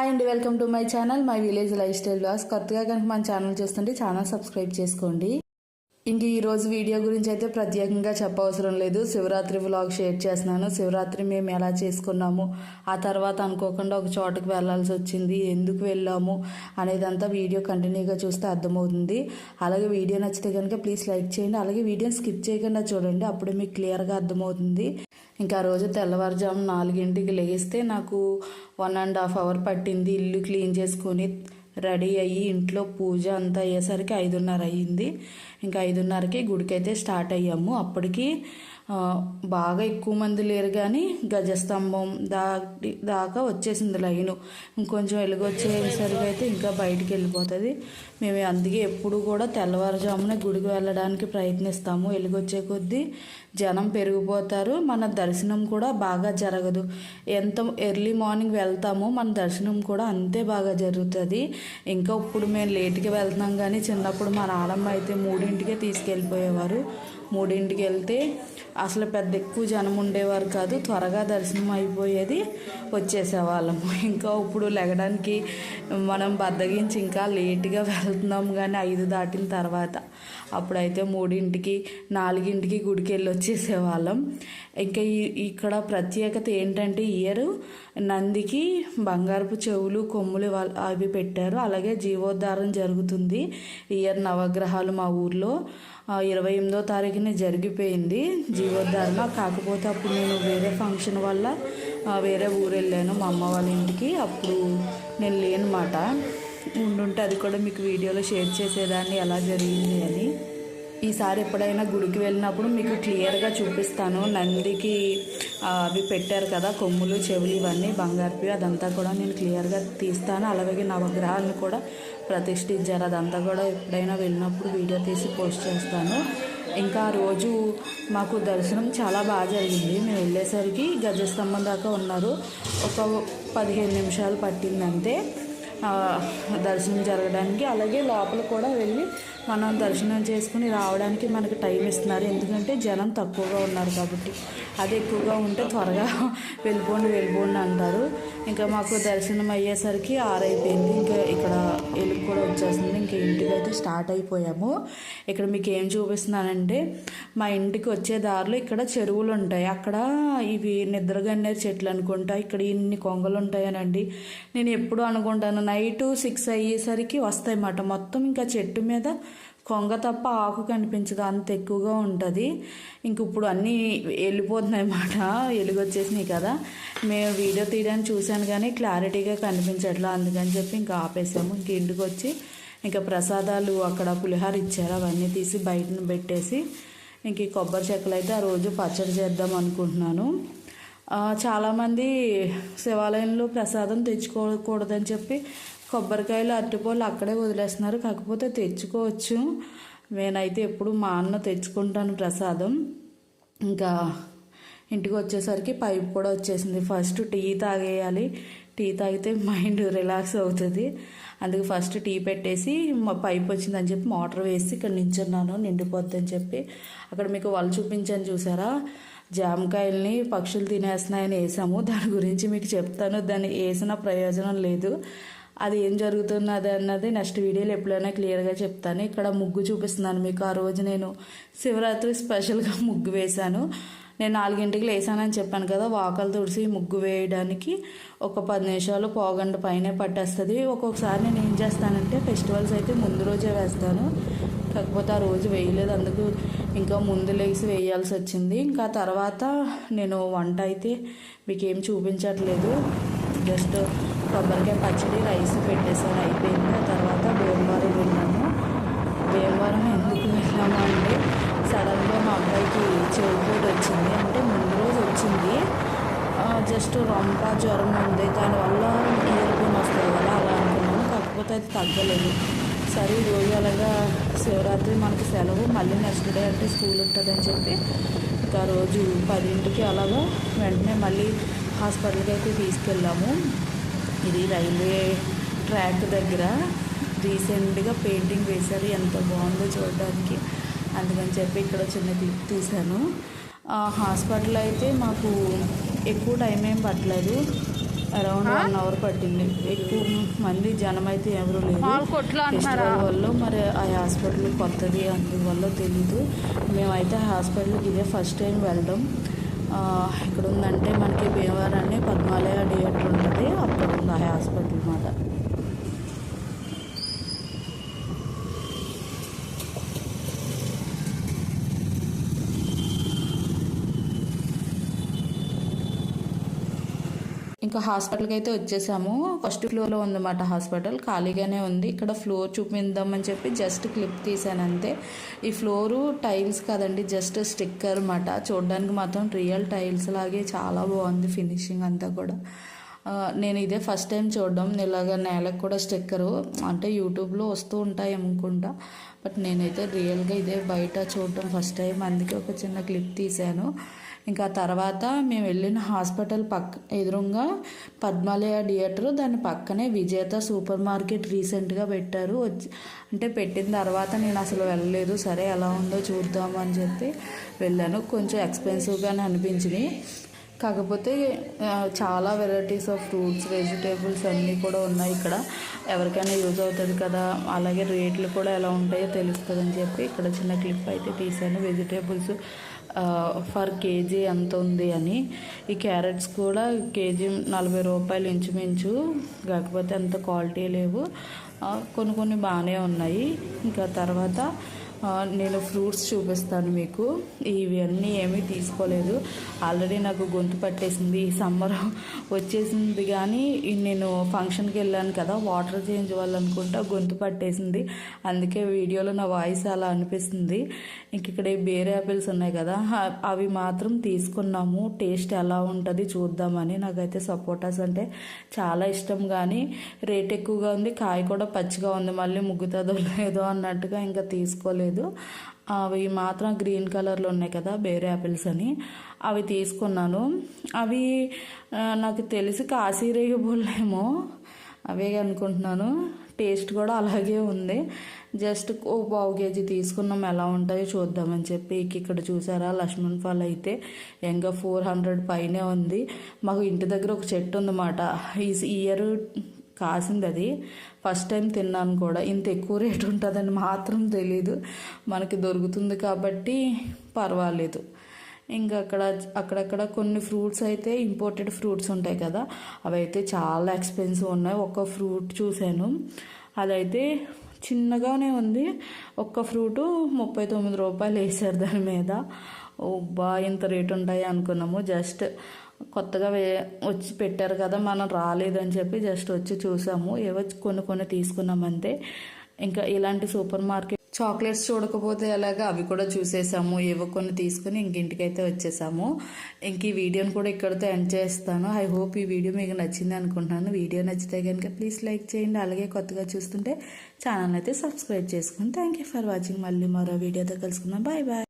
Hi అండి welcome to my channel my village lifestyle vlogs కొత్తగా కనుక మన ఛానల్ చూస్తుంటే ఛానల్ సబ్స్క్రైబ్ చేసుకోండి. ఇంక ఈరోజు వీడియో గురించి అయితే ప్రత్యేకంగా చెప్పవసరం లేదు. శివరాత్రి వ్లాగ్ షేర్ చేస్తున్నాను. శివరాత్రి మేము ఎలా చేసుకున్నాము ఆ తర్వాత అనుకోకుండా ఒక చోటకి వెళ్ళాల్సి వచ్చింది ఎందుకు వెళ్ళాము అనేదంతా వీడియో కంటిన్యూగా చూస్తే అర్థమవుతుంది. అలాగే వీడియో నచ్చితే కనుక ప్లీజ్ లైక్ చేయండి. అలాగే వీడియోని స్కిప్ చేయకుండా చూడండి అప్పుడే మీకు క్లియర్గా అర్థమవుతుంది. ఇంకా ఆ రోజు తెల్లవారుజాము నాలుగింటికి లేస్తే నాకు వన్ అండ్ హాఫ్ అవర్ పట్టింది. ఇల్లు క్లీన్ చేసుకొని రెడీ అయ్యి ఇంట్లో పూజ అంతా అయ్యేసరికి ఐదున్నర అయ్యింది. ఇంకా ఐదున్నరకి గుడికి అయితే స్టార్ట్ అయ్యాము. అప్పటికి బాగా ఎక్కువ మంది లేరు కానీ గజస్తంభం దా దాకా వచ్చేసింది లైను. ఇంకొంచెం వెలుగు వచ్చేసరికి అయితే ఇంకా బయటికి వెళ్ళిపోతుంది. మేము అందుకే ఎప్పుడు కూడా తెల్లవారుజామున గుడికి వెళ్ళడానికి ప్రయత్నిస్తాము. వెలుగు వచ్చే కొద్దీ జనం పెరిగిపోతారు. మన దర్శనం కూడా బాగా జరగదు. ఎంత ఎర్లీ మార్నింగ్ వెళ్తామో మన దర్శనం కూడా అంతే బాగా జరుగుతుంది. ఇంకా ఇప్పుడు మేము లేట్గా వెళ్తున్నాం కానీ చిన్నప్పుడు మా నాన్నమ్మ అయితే ఇంటికే తీసుకెళ్ళిపోయేవారు. మూడింటికి వెళ్తే అసలు పెద్ద ఎక్కువ జనం ఉండేవారు కాదు త్వరగా దర్శనం అయిపోయేది వచ్చేసేవాళ్ళము ఇంకా ఇప్పుడు లెగడానికి మనం బద్దగించి ఇంకా లేట్గా వెళ్తున్నాం కానీ ఐదు దాటిన తర్వాత అప్పుడైతే మూడింటికి నాలుగింటికి గుడికి వెళ్ళి వచ్చేసేవాళ్ళం ఇంకా ఈ- ఇక్కడ ప్రత్యేకత ఏంటంటే ఇయర్ నందికి బంగారపు చెవులు కొమ్ములు అవి పెట్టారు. అలాగే జీవోద్ధారం జరుగుతుంది. ఇయర్ నవగ్రహాలు మా ఊర్లో. ఇరవై ఎనిమిదో తారీఖున జరిగిపోయింది. జీవోద్ధారణ. కాకపోతే అప్పుడు నేను వేరే ఫంక్షన్ వల్ల వేరే ఊరు వెళ్ళాను. మా అమ్మ వాళ్ళ ఇంటికి. అప్పుడు నేను లేనమాట. ఉండుంటే అది కూడా మీకు వీడియోలో షేర్ చేసేదాన్ని. ఎలా జరిగింది అని. ఈసారి ఎప్పుడైనా గుడికి వెళ్ళినప్పుడు మీకు క్లియర్గా చూపిస్తాను. నందికి అవి పెట్టారు కదా కొమ్ములు చెవులు ఇవన్నీ బంగారుపి అదంతా కూడా నేను క్లియర్గా తీస్తాను. అలాగే నా విగ్రహాలను కూడా ప్రతిష్ఠించారు. అదంతా కూడా ఎప్పుడైనా వెళ్ళినప్పుడు వీడియో తీసి పోస్ట్ చేస్తాను. ఇంకా ఆ రోజు మాకు దర్శనం చాలా బాగా జరిగింది. మేము వెళ్ళేసరికి గజస్తంభం దాకా ఉన్నారు. ఒక పదిహేను నిమిషాలు పట్టిందంటే దర్శనం జరగడానికి. అలాగే లోపల కూడా వెళ్ళి మనం దర్శనం చేసుకుని రావడానికి మనకు టైం ఇస్తున్నారు. ఎందుకంటే జనం తక్కువగా ఉన్నారు కాబట్టి. అది ఎక్కువగా ఉంటే త్వరగా వెళ్ళిపోండి వెళ్ళిపోండి అంటారు. ఇంకా మాకు దర్శనం అయ్యేసరికి ఆరైపోయింది. ఇంకా ఇక్కడ ఎలుగు ఇంకా ఇంటికి అయితే స్టార్ట్ అయిపోయాము. ఇక్కడ మీకు ఏం చూపిస్తున్నానంటే మా ఇంటికి వచ్చే దారిలో ఇక్కడ చెరువులు ఉంటాయి. అక్కడ ఇవి నిద్రగన్నేరు చెట్లు అనుకుంటా. ఇక్కడ ఇన్ని కొంగలు ఉంటాయనండి. నేను ఎప్పుడు అనుకుంటాను నైట్ సిక్స్ అయ్యేసరికి వస్తాయి అన్నమాట మొత్తం ఇంకా చెట్టు మీద కొంగ తప్ప ఆకు కనిపించదు. అంత ఎక్కువగా ఉంటుంది. ఇంక ఇప్పుడు అన్నీ వెళ్ళిపోతున్నాయి అన్నమాట ఎలుగు కదా. మేము వీడియో తీయడానికి చూశాను కానీ క్లారిటీగా కనిపించట్లా. అందుకని చెప్పి ఇంకా ఆపేసాము. ఇంక ఇంటికి వచ్చి ఇంకా ప్రసాదాలు అక్కడ పులిహార ఇచ్చారు. అవన్నీ తీసి బయటను పెట్టేసి ఇంక ఈ కొబ్బరి చెక్కలు అయితే ఆ రోజు పచ్చడి చేద్దాం అనుకుంటున్నాను. చాలామంది శివాలయంలో ప్రసాదం తెచ్చుకోకూడదని చెప్పి కొబ్బరికాయలు అరటిపళ్ళు అక్కడే వదిలేస్తున్నారు. కాకపోతే తెచ్చుకోవచ్చు. నేనైతే ఎప్పుడు మా అన్న తెచ్చుకుంటాను ప్రసాదం. ఇంకా ఇంటికి వచ్చేసరికి పైప్ కూడా వచ్చేసింది. ఫస్ట్ టీ తాగేయాలి. టీ తాగితే మైండ్ రిలాక్స్ అవుతుంది. అందుకు ఫస్ట్ టీ పెట్టేసి మా పైప్ వచ్చిందని చెప్పి మోటార్ వేసి ఇక్కడ నించున్నాను నిండిపోద్ది అని చెప్పి. అక్కడ మీకు వాళ్ళు చూపించాను చూసారా? జామకాయల్ని పక్షులు తినేస్తున్నాయని వేసాము. దాని గురించి మీకు చెప్తాను. దాన్ని వేసిన ప్రయోజనం లేదు. అది ఏం జరుగుతున్నది అన్నది నెక్స్ట్ వీడియోలో ఎప్పుడైనా క్లియర్గా చెప్తాను. ఇక్కడ ముగ్గు చూపిస్తున్నాను మీకు. ఆ రోజు నేను శివరాత్రి స్పెషల్గా ముగ్గు వేశాను. నేను నాలుగింటికి లేసానని చెప్పాను కదా వాకలు తుడిసి ముగ్గు వేయడానికి ఒక పది నిమిషాలు పోగంట పైనే పట్టేస్తుంది. ఒక్కొక్కసారి నేను ఏం చేస్తానంటే ఫెస్టివల్స్ అయితే ముందు రోజే వేస్తాను. కాకపోతే ఆ రోజు వేయలేదు. అందుకు ఇంకా ముందు లేచి వేయాల్సి వచ్చింది. ఇంకా తర్వాత నేను వంట అయితే మీకు ఏం చూపించట్లేదు. జస్ట్ కొబ్బరికాయ పచ్చడి రైస్ పెట్టేసాను అయిపోయింది. ఆ తర్వాత భీమవరం వెళ్ళాము. భీమవరం ఎందుకు వెళ్ళాము అంటే సడన్గా మా అబ్బాయికి చెవిపోటు వచ్చింది. అంటే ముందు రోజు వచ్చింది. జస్ట్ రొంప జ్వరం ఉంది. దానివల్ల ఇయర్ వస్తుంది కదా అలా అనుకున్నాను కాకపోతే అది తగ్గలేదు. సరే ఈరోజు రోజు అలాగా శివరాత్రి మనకి సెలవు. మళ్ళీ నెక్స్ట్ డే అంటే స్కూల్ ఉంటుందని చెప్పి ఇంకా రోజు పదింటికి అలాగా వెంటనే మళ్ళీ హాస్పిటల్కి అయితే తీసుకెళ్ళాము. ఇది రైల్వే ట్రాక్ దగ్గర. రీసెంట్గా పెయింటింగ్ వేశారు. ఎంత బాగుందో చూడడానికి. అందుకని చెప్పి ఇక్కడ చిన్న క్లిప్ తీశాను. హాస్పిటల్ అయితే మాకు ఎక్కువ టైం ఏం పట్టలేదు. అరౌండ్ వన్ అవర్ పట్టింది. ఎక్కువ మంది జనం అయితే ఎవరు ఫెస్టివల్ వల్ల మరి ఆ హాస్పిటల్ కొత్తది అందువల్ల తెలీదు. మేమైతే హాస్పిటల్కి ఇదే ఫస్ట్ టైం వెళ్ళడం. ఇక్కడ ఉందంటే మనకి భీమవరాన్ని పద్మాలయ థియేటర్ ఉంటుంది. అక్కడ ఉంది ఆ హాస్పిటల్ అన్నమాట ఇంకా హాస్పిటల్కి అయితే వచ్చేసాము. ఫస్ట్ ఫ్లోర్లో ఉందన్నమాట హాస్పిటల్. ఖాళీగానే ఉంది. ఇక్కడ ఫ్లోర్ చూపిందామని చెప్పి జస్ట్ క్లిప్ తీసాను అంతే. ఈ ఫ్లోరు టైల్స్ కాదండి జస్ట్ స్టిక్కర్ అన్నమాట. చూడడానికి మాత్రం రియల్ టైల్స్ లాగే చాలా బాగుంది ఫినిషింగ్ అంతా కూడా. నేను ఇదే ఫస్ట్ టైం చూడడం. ఇలాగ నేలకు కూడా స్టిక్కరు. అంటే యూట్యూబ్లో వస్తూ ఉంటాయి అనుకుంటా. బట్ నేనైతే రియల్గా ఇదే బయట చూడడం ఫస్ట్ టైం. అందుకే ఒక చిన్న క్లిప్ తీశాను. ఇంకా తర్వాత మేము వెళ్ళిన హాస్పిటల్ పక్క ఎదురుగా పద్మాలయ థియేటర్ దాని పక్కనే విజేత సూపర్ మార్కెట్ రీసెంట్గా పెట్టారు. వచ్చి అంటే పెట్టిన తర్వాత నేను అసలు వెళ్ళలేదు. సరే ఎలా ఉందో చూద్దాం అని చెప్పి వెళ్ళాను. కొంచెం ఎక్స్పెన్సివ్గానే అనిపించింది. కాకపోతే చాలా వెరైటీస్ ఆఫ్ ఫ్రూట్స్ వెజిటేబుల్స్ అన్నీ కూడా ఉన్నాయి ఇక్కడ. ఎవరికైనా యూజ్ అవుతుంది కదా అలాగే రేట్లు కూడా ఎలా ఉంటాయో తెలుస్తుంది అని చెప్పి ఇక్కడ చిన్న క్లిప్ అయితే తీసాను వెజిటేబుల్స్ ఫర్ కేజీ ఎంత ఉంది అని. ఈ క్యారెట్స్ కూడా కేజీ నలభై రూపాయలు ఇంచుమించు. కాకపోతే అంత క్వాలిటీ లేవు. కొన్ని కొన్ని బాగానే ఉన్నాయి. ఇంకా తర్వాత నేను ఫ్రూట్స్ చూపిస్తాను మీకు. ఇవన్నీ ఏమీ తీసుకోలేదు. ఆల్రెడీ నాకు గొంతు పట్టేసింది. ఈ సమ్మర్ వచ్చేసింది కానీ నేను ఫంక్షన్కి వెళ్ళాను కదా వాటర్ చేంజ్ వల్ల అనుకుంటా గొంతు పట్టేసింది. అందుకే వీడియోలో నా వాయిస్ అలా అనిపిస్తుంది. ఇంక ఇక్కడ ఈ బేర్ యాపిల్స్ ఉన్నాయి కదా అవి మాత్రం తీసుకున్నాము. టేస్ట్ ఎలా ఉంటుంది చూద్దామని. నాకైతే సపోటాస్ అంటే చాలా ఇష్టం కానీ రేట్ ఎక్కువగా ఉంది. కాయ కూడా పచ్చిగా ఉంది. మళ్ళీ ముగ్గుతుందో లేదో అన్నట్టుగా ఇంకా తీసుకోలేదు. అవి మాత్రం గ్రీన్ కలర్లో ఉన్నాయి కదా బేర్ యాపిల్స్ అని. అవి తీసుకున్నాను. అవి నాకు తెలిసి కాశీరేగిబుల్లేమో అవే అనుకుంటున్నాను. టేస్ట్ కూడా అలాగే ఉంది. జస్ట్ ఓ పావు కేజీ తీసుకున్నాం. ఎలా ఉంటాయో చూద్దామని చెప్పి ఇక్కడ చూసారా? లక్ష్మణ్ ఫల్ అయితే ఇంకా ఫోర్ హండ్రెడ్ పైనే ఉంది. మాకు ఇంటి దగ్గర ఒక చెట్టు ఉందన్నమాట. ఈ ఇయర్ కాసింది అది ఫస్ట్ టైం తిన్నాను కూడా. ఇంత ఎక్కువ రేట్ ఉంటుందని మాత్రం తెలీదు. మనకి దొరుకుతుంది కాబట్టి పర్వాలేదు. ఇంకా అక్కడ అక్కడక్కడ కొన్ని ఫ్రూట్స్ అయితే ఇంపోర్టెడ్ ఫ్రూట్స్ ఉంటాయి కదా. అవి అయితే చాలా ఎక్స్పెన్సివ్ ఉన్నాయి. ఒక ఫ్రూట్ చూశాను. అదైతే చిన్నగానే ఉంది. ఒక్క ఫ్రూటు ముప్పై తొమ్మిది రూపాయలు వేసారు దాని మీద. ఓ బా ఇంత రేట్ ఉంటాయి అనుకున్నాము. జస్ట్ కొత్తగా వే వచ్చి పెట్టారు కదా మనం రాలేదని చెప్పి జస్ట్ వచ్చి చూసాము. ఏవో కొన్ని కొన్ని తీసుకున్నాం అంతే ఇంకా ఇలాంటి సూపర్ మార్కెట్ చాక్లెట్స్ చూడకపోతే ఎలాగా అవి కూడా చూసేసాము. ఏవో కొన్ని తీసుకుని ఇంక ఇంటికైతే వచ్చేసాము. ఇంక ఈ వీడియోని కూడా ఇక్కడితో ఎండ్ చేస్తాను. ఐ హోప్ ఈ వీడియో మీకు నచ్చింది అనుకుంటున్నాను. వీడియో నచ్చితే కనుక ప్లీజ్ లైక్ చేయండి. అలాగే కొత్తగా చూస్తుంటే ఛానల్ అయితే సబ్స్క్రైబ్ చేసుకోండి థ్యాంక్ యూ ఫర్ వాచింగ్. మళ్ళీ మరో వీడియోతో కలుసుకుందాం. Bye bye.